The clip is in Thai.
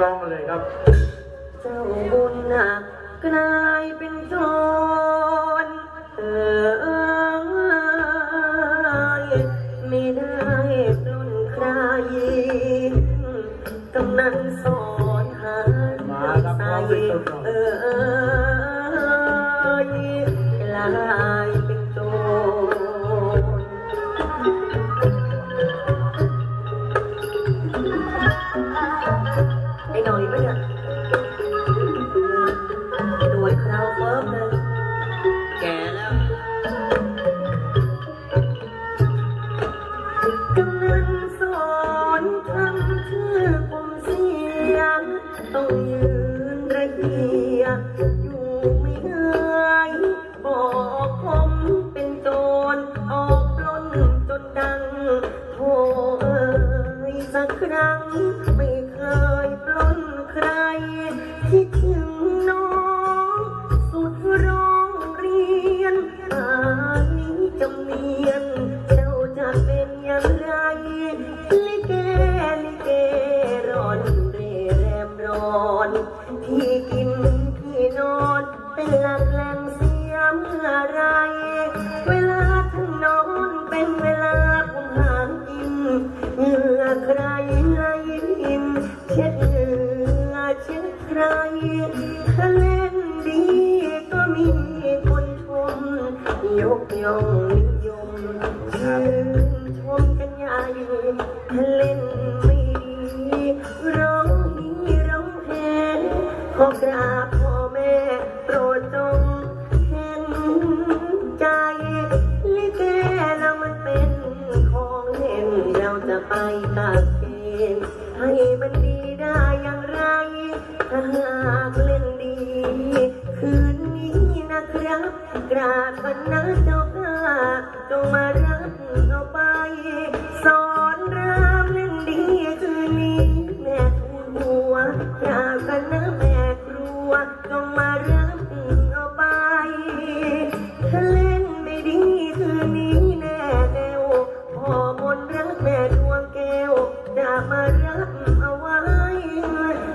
ร้องมาเลยครับ เจ้าบุญหนักกลายเป็นโจร หน่อยปะเนี่ยหนวดเคราเฟิร์มเลย แก่แล้ว กำนันสอนทำชื่อผมเสียงต้องยืนระเหียอยู่ไม่ได้บอกผมเป็นโจรออกปล้นจนดังโธ่เอ้ยสักครั้งไม่ คิด รถ้าเล่นดีก็มีคนชม ยกย่องนิยมชื่นชมกันใหญ่ถ้าเล่นไม่ดีร้องฮีร้องแพ้ขอกราบพ่อแม่โปรดจงเห็นใจลิเกแล้วมันเป็นของเล่นเราจะไปตักเกณฑ์ให้มันดี ได้อย่างไรถ้าหากเล่นดี คืนนี้นะครับ กราบพนักเจ้าข้าจงมารับเอาไป สอนรามเล่นดีคืนนี้ แม่ทูลหัวกราบพนัาแม่ครัวจงมารับเอาไปเล่นไม่ดีคืนนี้แน่แนวพอบนรักแม่ดวงแก้วจะมารับ